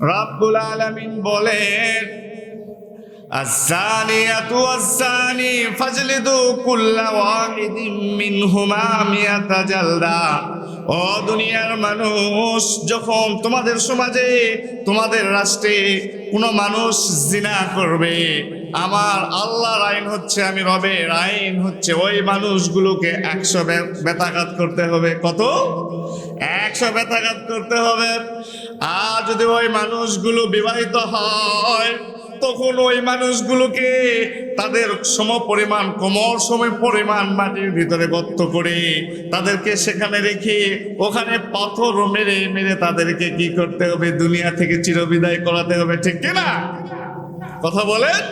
রাব্বুল আলামিন বলেন الزانية والزاني فاجلدوا كل واحد منهما مئة جلدة ও দুনিয়ার মানুষ যখন তোমাদের সমাজে তোমাদের রাষ্ট্রে কোনো মানুষ জিনা করবে আমার আল্লাহর আইন হচ্ছে আমি রবের আইন হচ্ছে ওই মানুষগুলোকে একশো বেতাঘাত করতে হবে কত একশো ব্যথাঘাত করতে হবে। আর যদি ওই মানুষগুলো বিবাহিত হয়, তখন ওই মানুষগুলোকে তাদের সম পরিমাণ কোমর সময় পরিমাণ মাটির ভিতরে গর্ত করে তাদেরকে সেখানে রেখে ওখানে পাথর মেরে মেরে তাদেরকে কি করতে হবে? দুনিয়া থেকে চিরবিদায় করাতে হবে, ঠিক কিনা কথা বলেন?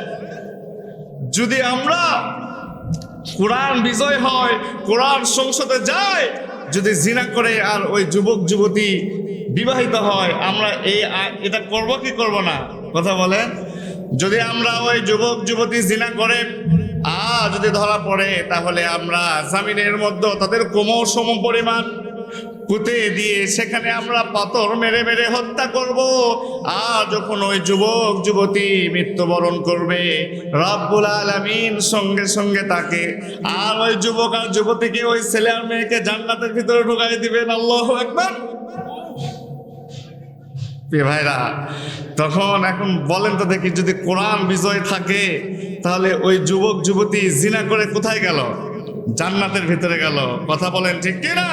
যদি আমরা কোরআন বিজয় হয়, কোরআন সংসদে যায় যদি জিনা করে আর ওই যুবক, যুবতী বিবাহিত হয়, আমরা এই এটা করব কি করব না? কথা বলেন। যদি আমরা ওই যুবক, যুবতী জিনা করে, আর যদি ধরা পড়ে, তাহলে আমরা জামিনের মধ্যে তাদের কোমর সম পরিমাণ পুঁতে দিয়ে সেখানে আমরা পাথর মেরে মেরে হত্যা করব। আর যখন ওই যুবক, যুবতী মৃত্যুবরণ করবে, রব্বুল আলামিন সঙ্গে সঙ্গে তাকে, আর ওই যুবক আর যুবতীকে, ওই ছেলে আর মেয়েকে জান্নাতের ভিতরে ঢুকাই দিবেন। আল্লাহ একবার ভাইরা, তখন এখন বলেন তো দেখি, যদি কোরআন বিজয় থাকে, তাহলে ওই যুবক, যুবতী জিনা করে কোথায় গেল? জান্নাতের ভিতরে গেল। কথা বলেন ঠিক কিনা?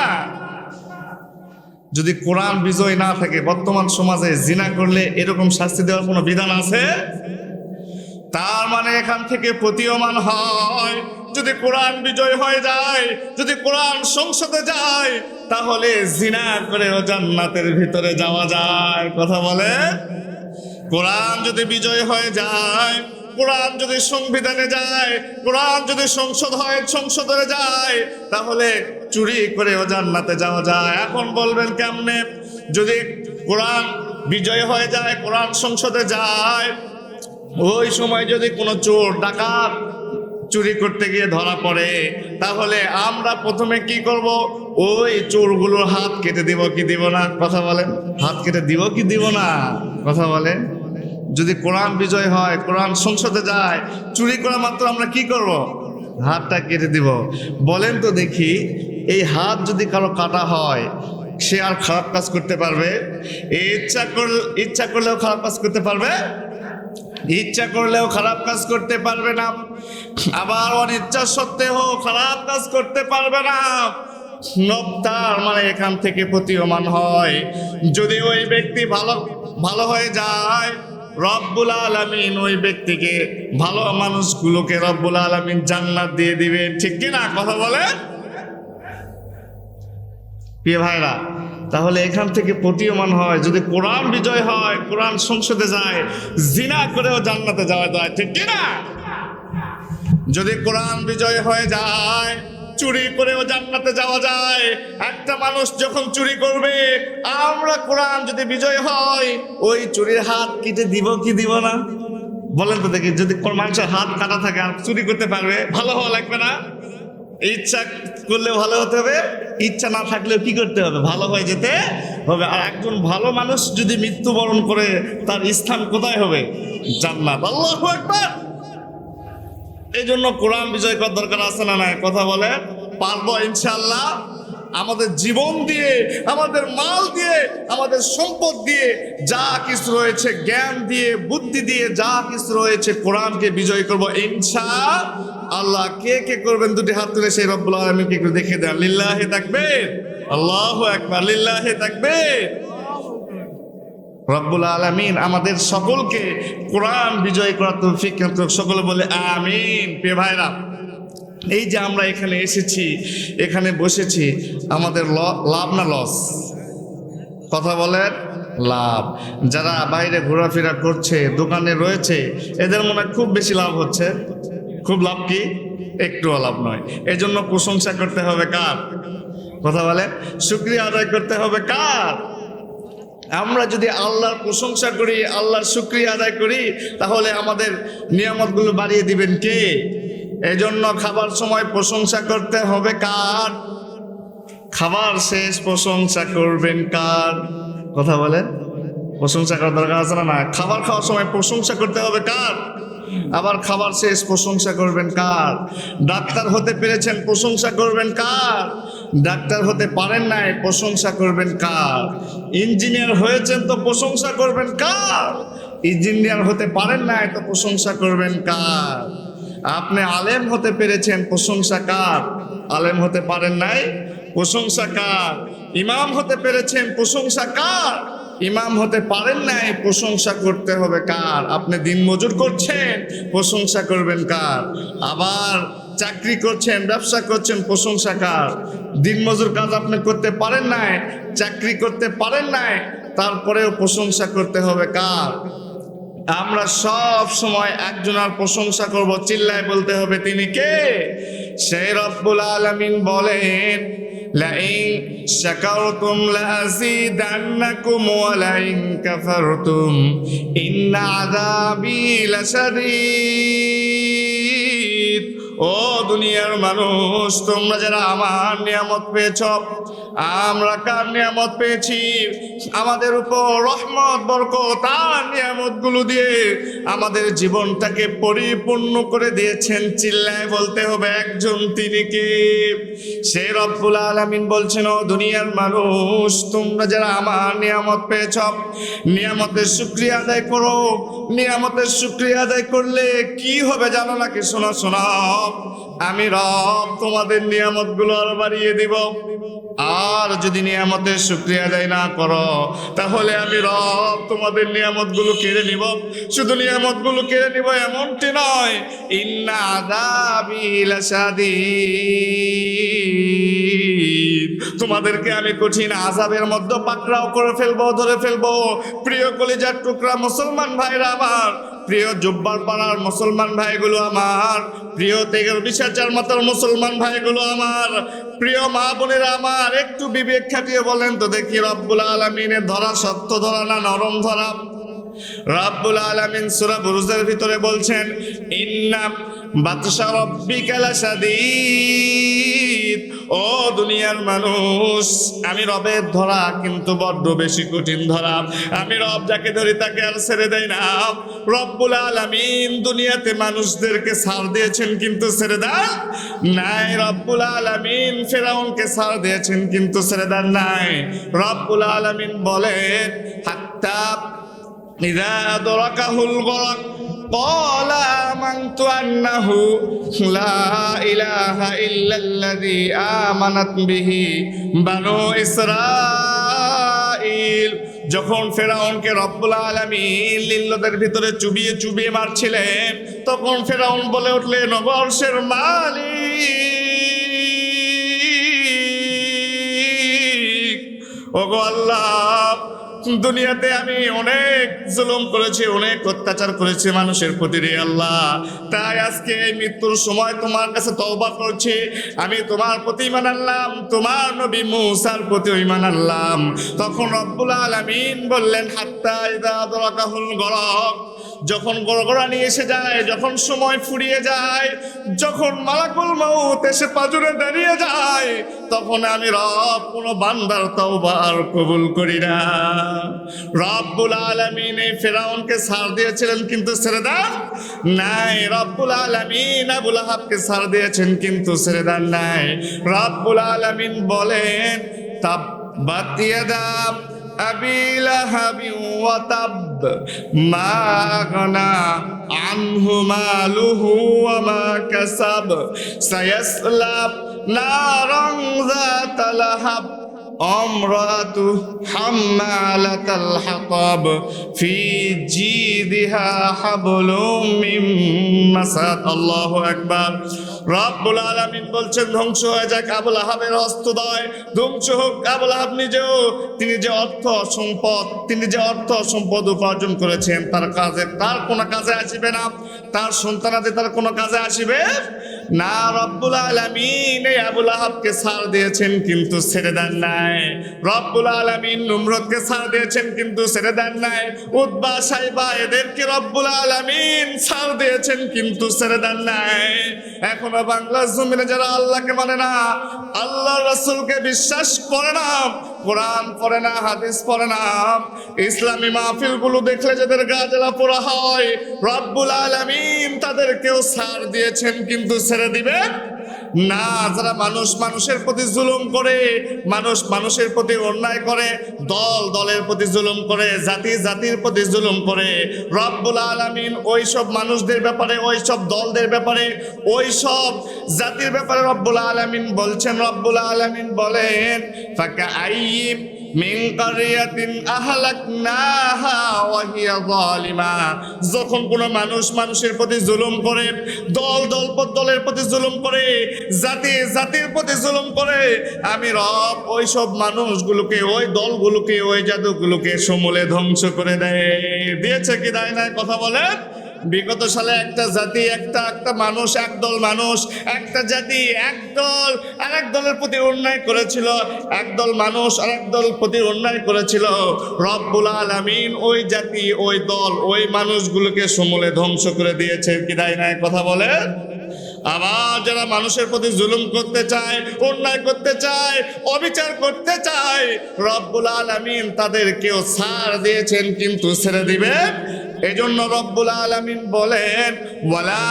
যদি কোরআন বিজয় না থাকে, বর্তমান সমাজে জিনা করলে এরকম শাস্তি দেওয়ার কোনো বিধান আছে? তার মানে এখান থেকে প্রতীয়মান হয়, যদি কোরআন বিজয় হয়ে যায়, যদি কোরআন সংসদে যায়, তাহলে জিনা করেও জান্নাতের ভিতরে যাওয়া যায়। কথা বলে? কোরআন যদি বিজয় হয়ে যায়, কোরআন যদি সংবিধানে যায়, কোরআন যদি সংসদ হয়, সংসদে যায়, তাহলে চুরি করে করেও জান্নাতে যাওয়া যায়। এখন বলবেন কেমনে? যদি কোরআন বিজয় হয়ে যায়, কোরআন সংসদে যায়, ওই সময় যদি কোনো চোর, ডাকাত চুরি করতে গিয়ে ধরা পড়ে, তাহলে আমরা প্রথমে কি করব? ওই চোরগুলোর হাত কেটে দিব কি দিব না? কথা বলেন। হাত কেটে দিব কি দিব না? কথা বলেন। যদি কোরআন বিজয় হয়, কোরআন সংসদে যায়, চুরি করা মাত্র আমরা কি করব? হাতটা কেটে দিব। বলেন তো দেখি এই হাত যদি কারও কাটা হয়, সে আর খারাপ কাজ করতে পারবে। ইচ্ছা করলে ইচ্ছা করলেও খারাপ কাজ করতে পারবে। ইচ্ছা করলেও খারাপ কাজ করতে পারবে না। আবার অনিচ্ছা সত্ত্বেও খারাপ কাজ করতে পারবে না। নবতার মানে এখান থেকে প্রতীয়মান হয়। যদি ওই ব্যক্তি ভালো ভালো হয়ে যায়, রব্বুল আলমিন ওই ব্যক্তিকে ভালো মানুষগুলোকে রব্বুল আলমিন জান্নাত দিয়ে দিবেন। ঠিক কিনা কথা বলেন? প্রিয় ভাইরা তাহলে এখান থেকে প্রতীয়মান হয়, যদি কোরআন বিজয় হয়, কোরআন সংসদে যায়, জিনা করেও জান্নাতে যাওয়া যায়, ঠিক কিনা যদি কোরআন বিজয় হয়ে যায়, চুরি করেও জান্নাতে যাওয়া যায়, একটা মানুষ যখন চুরি করবে, আমরা কোরআন যদি বিজয় হয়, ওই চুরির হাত কেটে দিব কি দিব না? বলেন তো দেখি, যদি কোন মানুষের হাত কাটা থাকে আর চুরি করতে পারবে, ভালো হওয়া লাগবে না? ইচ্ছা করলে ভালো হতে হবে। ইচ্ছা না থাকলেও কি করতে হবে? ভালো হয়ে যেতে হবে। আর একজন ভালো মানুষ যদি মৃত্যুবরণ করে, তার স্থান কোথায় হবে? জান্নাত। আল্লাহ একবার এই জন্য কোরআন বিজয় করার দরকার আছে না নাই? কথা বলে, পারব ইনশাল্লাহ আমাদের জীবন দিয়ে, আমাদের মাল দিয়ে, আমাদের সম্পদ দিয়ে, যা কিছু রয়েছে জ্ঞান দিয়ে, বুদ্ধি দিয়ে, যা কিছু রয়েছে কোরআনকে বিজয় করব ইনশা আল্লাহ, কে কে করবেন দুটি হাত তুলে সেই রব্বুল আলমীকে একটু দেখে দেন? লিল্লাহে থাকবে আল্লাহ একবার লিল্লাহে থাকবে রব্বুল আলমিন আমাদের সকলকে কোরআন বিজয় করার তৌফিক সকলে বলে আমিন পে ভাইরা। এই যে আমরা এখানে এসেছি, এখানে বসেছি, আমাদের লাভ না লস? কথা বলেন, লাভ। যারা বাইরে ঘোরাফেরা করছে, দোকানে রয়েছে, এদের মনে খুব বেশি লাভ হচ্ছে। খুব লাভ কি? একটুও লাভ নয়। এই জন্য প্রশংসা করতে হবে কার? কথা বলে? শুক্রিয়া আদায় করতে হবে কার? আমরা যদি আল্লাহর প্রশংসা করি, আল্লাহর শুক্রিয়া আদায় করি, তাহলে আমাদের নিয়ামতগুলো বাড়িয়ে দিবেন কে? এই জন্য খাবার সময় প্রশংসা করতে হবে কার? খাবার শেষ প্রশংসা করবেন কার? কথা বলেন প্রশংসা করার দরকার আছে না, খাবার খাওয়ার সময় প্রশংসা করতে হবে কার? আবার খাবার শেষ, প্রশংসা করবেন কার? ডাক্তার হতে পেরেছেন, প্রশংসা করবেন কার? ডাক্তার হতে পারেন নাই, প্রশংসা করবেন কার? ইঞ্জিনিয়ার হয়েছেন তো প্রশংসা করবেন কার? ইঞ্জিনিয়ার হতে পারেন নাই তো প্রশংসা করবেন কার? আপনি আলেম হতে পেরেছেন, প্রশংসা কার? আলেম হতে পারেন নাই, প্রশংসা কার? ইমাম হতে পেরেছেন, প্রশংসা কার? ইমাম হতে পারেন নাই, প্রশংসা করতে হবে কার? আপনি দিন মজুর করছেন, প্রশংসা করবেন কার? আবার চাকরি করছেন, ব্যবসা করছেন, প্রশংসা কার? দিন মজুর কাজ আপনি করতে পারেন নাই, চাকরি করতে পারেন নাই, তারপরেও প্রশংসা করতে হবে কার? আমরা সব সময় একজনের প্রশংসা করব, চিল্লায় বলতে হবে, তিনি কে? সেই রব্বুল আলামিন বলেন লাইন شكرتم لأزيدنكم ولئن كفرتم إن عذابي لشديد ও দুনিয়ার মানুষ তোমরা যারা আমার নিয়ামত পেয়েছ আমরা কার নিয়ামত পেয়েছি? আমাদের উপর রহমত, বরকত তার নিয়ামতগুলো দিয়ে আমাদের জীবনটাকে পরিপূর্ণ করে দিয়েছেন। চিল্লায় বলতে হবে একজন তিনি কে? সে রব্বুল আলামিন বলছেন দুনিয়ার মানুষ, তোমরা যারা আমার নিয়ামত পেয়েছ, নিয়ামতের শুক্রিয়া আদায় করো। নিয়ামতের শুক্রিয়া আদায় করলে কি হবে জানো নাকি? শোনা, শোনো। আমি রব তোমাদের নিয়ামতগুলো আরও বাড়িয়ে দিব। আর যদি নিয়ামতের শুক্রিয়া আদায় না করো, তাহলে আমি রব তোমাদের নিয়ামতগুলো কেড়ে নিব। শুধু নিয়ামতগুলো কেড়ে নিব এমনটি নয়, ইন্না আদাবি লাশাদীদ। তোমাদেরকে আমি কঠিন আজাবের মধ্যে পাকড়াও করে ফেলব, ধরে ফেলব। প্রিয় কলিজার টুকরা মুসলমান ভাইরা আমার প্রিয় জুব্বার পাড়ার মুসলমান ভাইগুলো আমার, প্রিয় তেগের বিশ্বাচার মাতার মুসলমান ভাইগুলো আমার, প্রিয় মা বোনেরা আমার, একটু বিবেক খাটিয়ে বলেন তো দেখি রব্বুল আলমিনের ধরা সত্য, ধরা না নরম ধরা? রাব্বুল আলামিন সূরা বুরুজের ভিতরে বলছেন, ইন্না বাতশা রাব্বিকা লাশাদীদ। ও দুনিয়ার মানুষ, আমি রবের ধরা কিন্তু বড্ড বেশি কঠিন ধরা। আমি রব যাকে ধরি তাকে আর ছেড়ে দেয় না। রব্বুল আলামিন দুনিয়াতে মানুষদেরকে ছাড় দিয়েছেন কিন্তু ছেড়ে দেন নাই। রব্বুল আলামিন ফেরাউনকে ছাড় দিয়েছেন কিন্তু ছেড়ে দেন নাই। রব্বুল আলামিন বলেন হাত্তা إذا أدركه الغرق قال آمنت أنه لا إله إلا الذي آمنت به بنو إسرائيل যখন ফেরাউনকে রব্বুল আলামিন লিল্লদের ভিতরে চুবিয়ে চুবিয়ে মারছিলেন তখন ফেরাউন বলে উঠলেন নবর্ষের মালিক ওগো আল্লাহ দুনিয়াতে আমি অনেক জুলুম করেছি, অনেক অত্যাচার করেছি মানুষের প্রতি রে আল্লাহ। তাই আজকে এই মৃত্যুর সময় তোমার কাছে তওবা করছি। আমি তোমার প্রতি ইমান আনলাম, তোমার নবী মুসার প্রতি ইমান আনলাম। তখন রব্বুল আলামিন বললেন, হাত্তা ইদা আদরাকাহুল গরক যখন গড়গড়ানি এসে যায়, যখন সময় ফুরিয়ে যায়, যখন মালাকুল মাউত এসে পাজুরে দাঁড়িয়ে যায়, তখন আমি রব কোনো বান্দার তাওবার কবুল করি না। রব্বুল আলামিন এই ফেরাউনকে সার দিয়েছিলেন কিন্তু ছেড়ে দেন নাই। রব্বুল আলামিন আবুল হাবকে সার দিয়েছেন কিন্তু ছেড়ে দেন নাই। রব্বুল আলামিন বলেন, তাব বাতিয়া দাম আবিলা হাবি ওয়া তাব ما أغنى عنه ماله وما كسب سيصلى نارا ذات لهب امرأته حمالة الحطب في جيدها حبل من مسد الله أكبر রব্বুল আলামিন বলছেন, ধ্বংস হয়ে যাক আবুল আহাবের হস্তদয়। ধ্বংস হোক আবুল আহাব নিজেও। তিনি যে অর্থ সম্পদ, তিনি যে অর্থ সম্পদ উপার্জন করেছেন, তার কাজে, তার কোনো কাজে আসিবে না। তার সন্তানাদের তার কোনো কাজে আসিবে না। রব্বুল আলামিন এই আবুল আহাবকে ছাড় দিয়েছেন, কিন্তু ছেড়ে দেন নাই। রব্বুল আলামিন নুমরতকে ছাড় দিয়েছেন, কিন্তু ছেড়ে দেন নাই। উদ্বা সাইবা, এদেরকে রব্বুল আলামিন ছাড় দিয়েছেন, কিন্তু ছেড়ে দেন নাই। এখনও বাংলার জমিনে যারা আল্লাহকে মানে না আল্লাহ রসুলকে বিশ্বাস করে না, কোরআন পড়ে না, হাদিস পড়ে না, ইসলামী মাহফিলগুলো দেখলে যাদের গাজলা পোড়া হয়, রব্বুল আলমিন তাদেরকেও সার দিয়েছেন, কিন্তু ছেড়ে দিবেন না, যারা মানুষ, মানুষের প্রতি জুলুম করে, মানুষ, মানুষের প্রতি অন্যায় করে, দল, দলের প্রতি জুলুম করে, জাতি, জাতির প্রতি জুলুম করে। রব্বুল আলামিন ওই সব মানুষদের ব্যাপারে ওই সব দলদের ব্যাপারে ওই সব জাতির ব্যাপারে রব্বুল আলামিন বলছেন। রব্বুল আলামিন বলেন, ফাকা আইয়িব যখন কোনো মানুষ মানুষের প্রতি জুলুম করে, দল দল দলের প্রতি জুলুম করে, জাতি জাতির প্রতি জুলুম করে, আমি রব ওই সব মানুষগুলোকে, ওই দলগুলোকে, ওই জাদুগুলোকে সমূলে ধ্বংস করে দেয়। দিয়েছে কি দেয় না কথা বলে বিগত সালে একটা জাতি, একটা একটা মানুষ, একদল মানুষ, একটা জাতি, একদল, আরেক দলের প্রতি অন্যায় করেছিল, একদল মানুষ আরেক দল প্রতি অন্যায় করেছিল। রব্বুল আলামিন ওই জাতি, ওই দল, ওই মানুষগুলোকে সমূলে ধ্বংস করে দিয়েছে। কি দেয় না কথা বলে? আবার যারা মানুষের প্রতি জুলুম করতে চায়, অন্যায় করতে চায়, অবিচার করতে চায়, রব্বুল আলামিন তাদেরকেও ছাড় দিয়েছেন, কিন্তু ছেড়ে দিবে এজন্য রব্বুল আলামিন বলেন ওয়ালা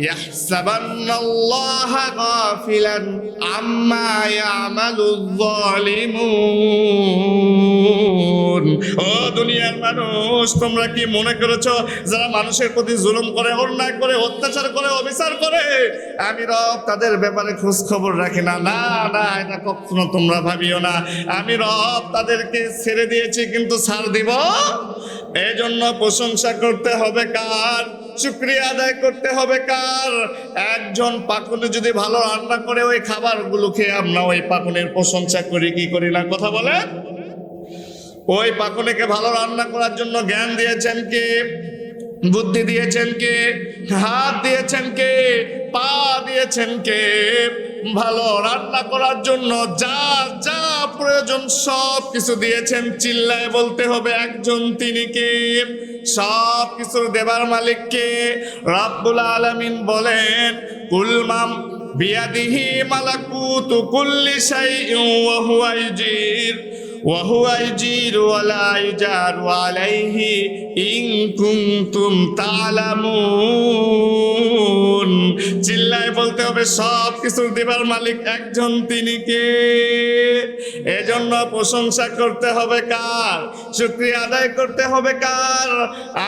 يحسبن الله غافلا عما يعمل الظالمون ও দুনিয়ার মানুষ তোমরা কি মনে করেছো যারা মানুষের প্রতি জুলুম করে অন্যায় করে অত্যাচার করে অবিচার করে আমি রব তাদের ব্যাপারে খোঁজ খবর রাখি না না না এটা কখনো তোমরা ভাবিও না আমি রব তাদেরকে ছেড়ে দিয়েছি কিন্তু ছাড় দিব এই জন্য প্রশংসা করতে হবে কার? শুক্রিয়া আদায় করতে হবে কার? একজন পাকুনে যদি ভালো রান্না করে, ওই খাবারগুলো খেয়ে আমরা ওই পাকুনের প্রশংসা করি, কি করি না? কথা বলে ওই পাকুনিকে ভালো রান্না করার জন্য জ্ঞান দিয়েছেন কে? বুদ্ধি দিয়েছেন কে? হাত দিয়েছেন কে? পা দিয়েছেন কে? ভালো রান্না করার জন্য যা যা প্রয়োজন সব কিছু দিয়েছেন। চিল্লায় বলতে হবে একজন তিনি কে? সব কিছু দেবার মালিককে রাব্বুল আলামিন বলেন কুলমাম বিয়াদিহি মালাকুতু কুল্লি শাইইন ওয়া হুয়া وهو يجير ولا يجار عليه إن كنتم تعلمون চিল্লায় বলতে হবে, সব কিছু দেবার মালিক একজন তিনি কে? এজন্য প্রশংসা করতে হবে কার? শুক্রিয়া আদায় করতে হবে কার?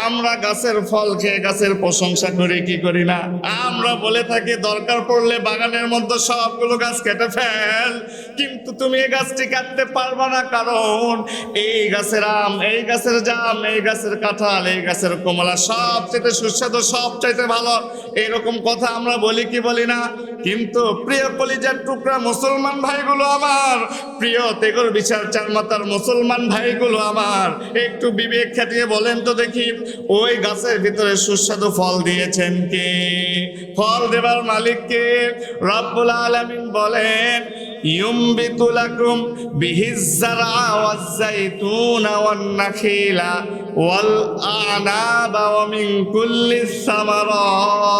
আমরা গাছের ফল খেয়ে গাছের প্রশংসা করি, কি করি না? আমরা বলে থাকি, দরকার পড়লে বাগানের মধ্যে সবগুলো গাছ কেটে ফেল। কিন্তু তুমি এই গাছটি কাটতে পারবা না, কারণ এই গাছের আম, এই গাছের জাম, এই গাছের কাঁঠাল, এই গাছের কমলা সব চাইতে সুস্বাদু সব চাইতে ভালো, এরকম কথা আমরা বলি কি বলি না? কিন্তু প্রিয় কলিজার টুকরা মুসলমান ভাইগুলো আমার, প্রিয় তেগর বিচার চার মাতার মুসলমান ভাইগুলো আমার। একটু বিবেক খাটিয়ে বলেন তো দেখি, ওই গাছের ভিতরে সুস্বাদু ফল দিয়েছেন কে? ফল দেবার মালিককে রব্বুল আলমিন বলেন, ইউম্বিতুলাকুম বিহিজ্জারা ওয়াজ্জাইতুনা ওয়ান্নাখিলা والأعناب ومن كل الثمرات.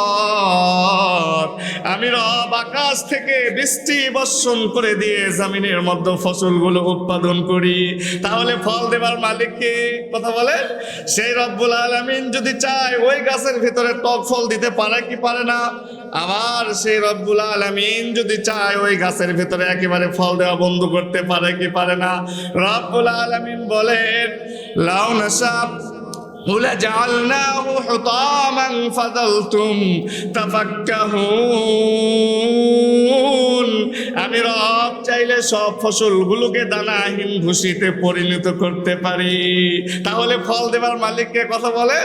আমি রব আকাশ থেকে বৃষ্টি বর্ষণ করে দিয়ে জমিনের মধ্যে ফসলগুলো উৎপাদন করি। তাহলে ফল দেবার মালিককে কথা বলেন সেই রব্বুল আলামিন যদি চায় ওই গাছের ভিতরে টক ফল দিতে পারে কি পারে না? আবার সেই রব্বুল আলামিন যদি চায় ওই গাছের ভিতরে একেবারে ফল দেওয়া বন্ধ করতে পারে কি পারে না? রব্বুল আলামিন বলেন, লাউ নাসাব ولجعلناه حطاما فظلتم تفكهون আমি রব চাইলে সব ফসলগুলোকে দানাহীন ভুসিতে পরিণত করতে পারি তাহলে ফল দেবার মালিককে কথা বলে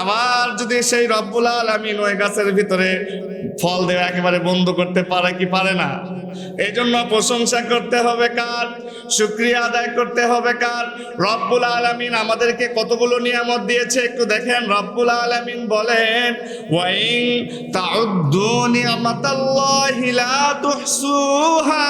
আবার যদি সেই রব্বুল আলামিন ওই গাছের ভিতরে ফল দেওয়া একেবারে বন্ধ করতে পারে কি পারে না? এই জন্য প্রশংসা করতে হবে কার? শুক্রিয়া আদায় করতে হবে কার? রব্বুল আলামিন আমাদেরকে কতগুলো নিয়ামত দিয়েছে একটু দেখেন। রব্বুল আলামিন বলেন, ওয়াইন তাউদ্দু নিয়ামাতাল্লাহি তুহসুহা।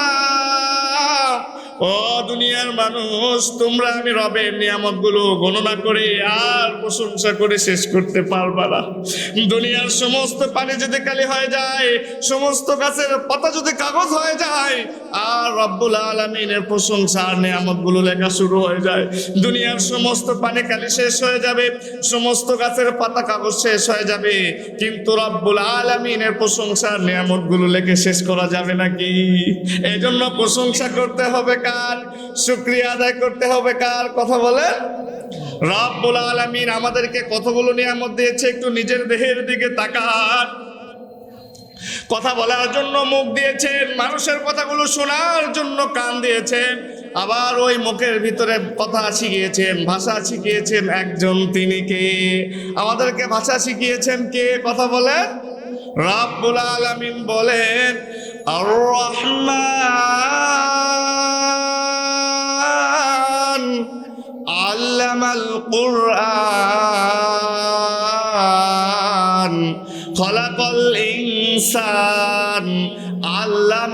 ও দুনিয়ার মানুষ, তোমরা আমি রবের নিয়ামতগুলো গণনা করে আর প্রশংসা করে শেষ করতে পারবা না। দুনিয়ার সমস্ত পানি যদি কালি হয়ে যায়, সমস্ত গাছের পাতা যদি কাগজ হয়ে যায় আর রব্বুল আলমিনের প্রশংসা আর নিয়ামতগুলো লেখা শুরু হয়ে যায়। দুনিয়ার সমস্ত পানি কালি শেষ হয়ে যাবে, সমস্ত গাছের পাতা কাগজ শেষ হয়ে যাবে। কিন্তু রব্বুল আলমিনের প্রশংসা আর নিয়ামতগুলো লেখে শেষ করা যাবে নাকি? এই জন্য প্রশংসা করতে হবে কার? শুক্রিয়া আদায় করতে হবে কার? কথা বলেন। রব্বুল আলমিন আমাদেরকে কতগুলো নিয়ামত দিয়েছে একটু নিজের দেহের দিকে তাকান। কথা বলার জন্য মুখ দিয়েছেন, মানুষের কথাগুলো শোনার জন্য কান দিয়েছেন, আবার ওই মুখের ভিতরে কথা শিখিয়েছেন, ভাষা শিখিয়েছেন একজন তিনি কে? আমাদেরকে ভাষা শিখিয়েছেন কে? কথা বলেন। রাব্বুল আলামিন বলেন আর রহমান আল্লামাল কুরআন। สาน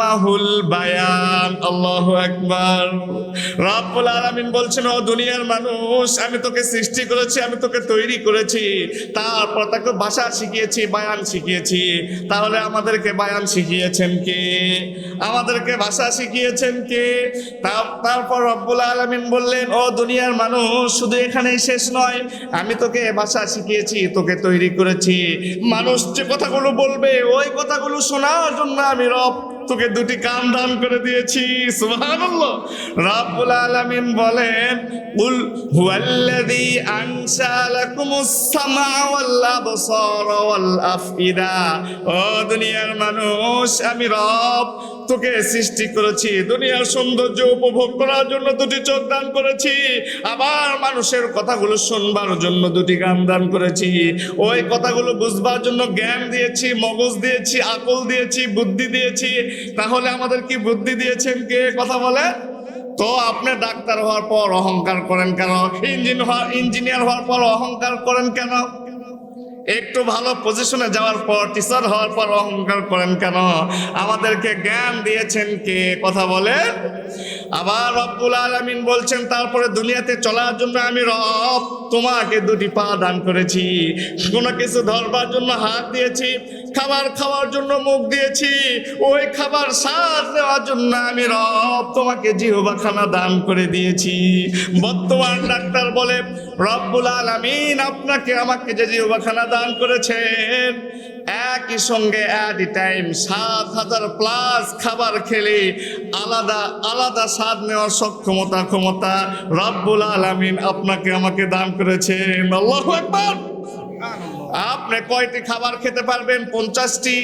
আল্লামাহুল বায়ান, আল্লাহু আকবার। রব্বুল আলামিন বলছেন, ও দুনিয়ার মানুষ, আমি তোকে সৃষ্টি করেছি, আমি তোকে তৈরি করেছি। তারপর তাকে ভাষা শিখিয়েছি, বায়ান শিখিয়েছি। তাহলে আমাদেরকে বায়ান শিখিয়েছেন কে? আমাদেরকে ভাষা শিখিয়েছেন কে? তারপর রব্বুল আলামিন বললেন, ও দুনিয়ার মানুষ, শুধু এখানেই শেষ নয়, আমি তোকে ভাষা শিখিয়েছি, তোকে তৈরি করেছি। মানুষ যে কথাগুলো বলবে, ওই কথাগুলো শোনার জন্য আমি রব তোকে দুটি কান দান করে দিয়েছি, সুবহানাল্লাহ। রাব্বুল আলামিন বলেন, কুল হুয়াল্লাযী আনশা লাকুমুস সামা ওয়াল আবসার ওয়াল আফইদা। ও দুনিয়ার মানুষ, আমি রব তোকে সৃষ্টি করেছি, দুনিয়ার সৌন্দর্য উপভোগ করার জন্য দুটি চোখ দান করেছি, আবার মানুষের কথাগুলো শুনবার জন্য দুটি গান দান করেছি। ওই কথাগুলো বুঝবার জন্য জ্ঞান দিয়েছি, মগজ দিয়েছি, আকল দিয়েছি, বুদ্ধি দিয়েছি। তাহলে আমাদের কি বুদ্ধি দিয়েছেন কে? কথা বলে। তো আপনি ডাক্তার হওয়ার পর অহংকার করেন কেন? ইঞ্জিন ইঞ্জিনিয়ার হওয়ার পর অহংকার করেন কেন? একটু ভালো পজিশনে যাওয়ার পর টিচার হওয়ার পর অহংকার করেন কেন? আমাদেরকে জ্ঞান দিয়েছেন কে? কথা বলে আবার রব্বুল আলামিন বলছেন, তারপরে দুনিয়াতে চলার জন্য আমি রব তোমাকে দুটি পা দান করেছি। কোনো কিছু ধরবার জন্য হাত দিয়েছি, খাবার খাওয়ার জন্য মুখ দিয়েছি, ওই খাবার স্বাদ দেওয়ার জন্য আমি রব তোমাকে জিহবাখানা দান করে দিয়েছি। বর্তমান ডাক্তার বলে, রব্বুল আলামিন আপনাকে আমাকে যে জিহবাখানা দান করেছেন একই সঙ্গে অ্যাট এ টাইম সাত হাজার প্লাস খাবার খেলে আলাদা আলাদা স্বাদ নেওয়ার সক্ষমতা, ক্ষমতা রব্বুল আলামিন আপনাকে আমাকে দান করেছেন। আপনি কয়টি খাবার খেতে পারবেন? পঞ্চাশটি,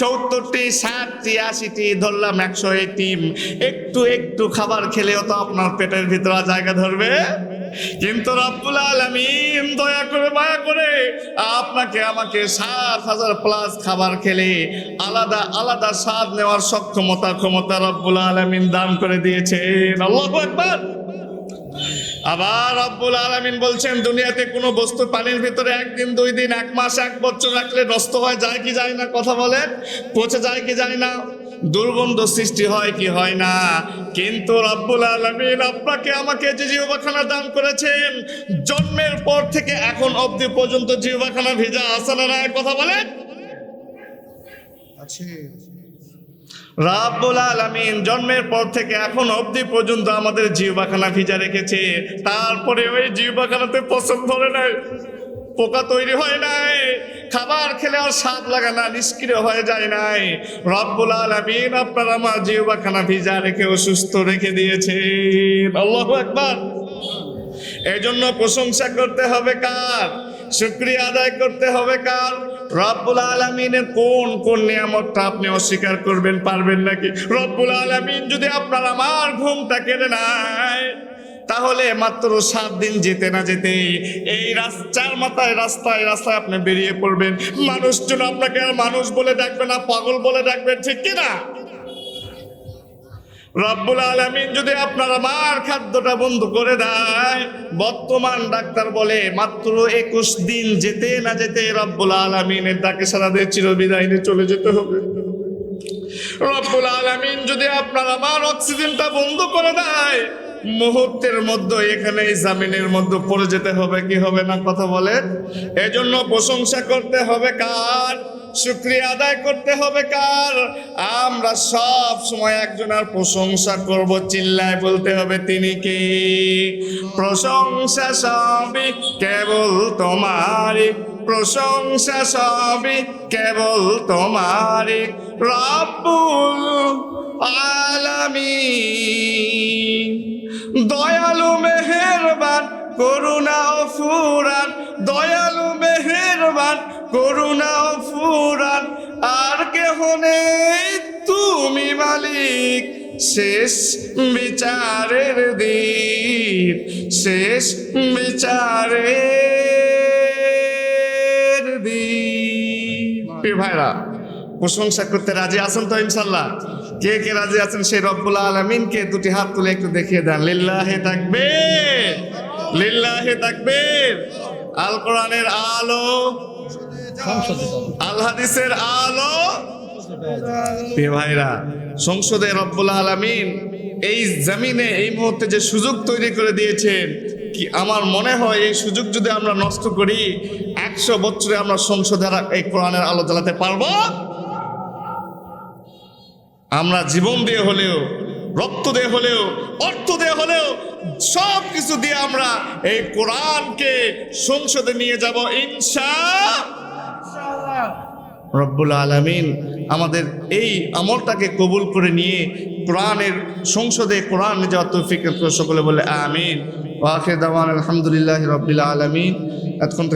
সত্তরটি, ষাটটি, আশিটি, ধরলাম একশো এইটি একটু একটু খাবার খেলেও তো আপনার পেটের ভিতরে জায়গা ধরবে। কিন্তু রব্বুল আলামিন দয়া করে, মায়া করে আপনাকে আমাকে সাত হাজার প্লাস খাবার খেলে আলাদা আলাদা স্বাদ নেওয়ার সক্ষমতা, ক্ষমতা রব্বুল আলামিন দান করে দিয়েছেন। আল্লাহু আকবার। আবার রব্বুল আলামিন বলছেন, দুনিয়াতে কোনো বস্তু পানির ভিতরে একদিন, দুই দিন, এক মাস, এক বছর রাখলে নষ্ট হয়ে, যায় কি যায় না? কথা বলেন। পচে যায় কি যায় না? দুর্গন্ধ সৃষ্টি হয় কি হয় না? কিন্তু রব্বুল আলামিন আপনাকে আমাকে যে জিহবাখানা দান করেছেন জন্মের পর থেকে এখন অবধি পর্যন্ত জিহবাখানা ভিজা আসে না নাই কথা বলেন। আছে। রাব্বুল আলামিন জন্মের পর থেকে এখন অবধি পর্যন্ত আমাদের জিহবাখানা ভিজা রেখেছে। তারপরে ওই জিহবাখানাতে পছন্দ ধরে নাই। পোকা তৈরি হয় নাই, খাবার খেলে আর স্বাদ লাগে না, নিষ্ক্রিয় হয়ে যায় নাই। রব্বুল আলামিন আপনার আমার জিহবাখানা ভিজা রেখে অসুস্থ রেখে দিয়েছেন। আল্লাহু আকবার। এই জন্য প্রশংসা করতে হবে কার? শুক্রিয়া আদায় করতে হবে কার? রব্বুল আলমিনের কোন কোন নিয়ামতটা আপনি অস্বীকার করবেন, পারবেন নাকি? রব্বুল আলমিন যদি আপনার আমার ঘুমটা কেড়ে নেয় তাহলে মাত্র সাত দিন যেতে না যেতে এই রাস্তার মাথায় রাস্তায় রাস্তায় আপনি বেরিয়ে পড়বেন। মানুষজন আপনাকে আর মানুষ বলে ডাকবে না, পাগল বলে ডাকবেন ঠিক কিনা? রব্বুল আলমিন যদি আপনার আমার খাদ্যটা বন্ধ করে দেয়, বর্তমান ডাক্তার বলে মাত্র একুশ দিন যেতে না যেতে রব্বুল আলমিনের ডাকে সারা দিয়ে চিরবিদায় চলে যেতে হবে। রব্বুল আলামিন যদি আপনার আমার অক্সিজেনটা বন্ধ করে দেয় মুহূর্তের মধ্যে এখানে জামিনের মধ্যে পড়ে যেতে হবে, কি হবে না কথা বলে? এজন্য প্রশংসা করতে হবে কার? শুক্রিয়া আদায় করতে হবে কার? আমরা সব সময় একজনের প্রশংসা করব, চিল্লায় বলতে হবে তিনি কি? প্রশংসা সবই কেবল তোমারই, প্রশংসা সবই কেবল তোমারই, রব্বুল আলামিন। দয়ালু মেহেরবান, করুণা ও ফুরান। দয়ালু মেহেরবান, করুণা ও ফুরান। আর কেহ নেই তুমি মালিক। শেষ বিচারের দিন, শেষ বিচারের দিন। ভাইরা, প্রশংসা করতে রাজি আছেন তো ইনশাল্লাহ? কে কে রাজি আছেন সেই রব্বুল আলমিনকে দুটি হাত তুলে একটু দেখিয়ে দেন। লিল্লাহে থাকবে লিল্লাহে থাকবে আল কোরআনের আলো। আল হাদিসের আলো। ভাইরা, সংসদে রব্বুল আলমিন এই জমিনে, এই মুহূর্তে যে সুযোগ তৈরি করে দিয়েছেন, কি আমার মনে হয় এই সুযোগ যদি আমরা নষ্ট করি, একশো বছরে আমরা সংসদে এই কোরআনের আলো জ্বালাতে পারব? আমরা জীবন দিয়ে হলেও, রক্ত দিয়ে হলেও, অর্থ দিয়ে হলেও, সব কিছু দিয়ে আমরা এই কোরআনকে সংসদে নিয়ে যাব ইনশা রব্বুল আলমিন আমাদের এই আমলটাকে কবুল করে নিয়ে কোরআনের সংসদে কোরআন যাওয়ার তৌফিক সকলে বলে আমিন। আলহামদুলিল্লাহ রব্বিল আলমিন। এতক্ষণ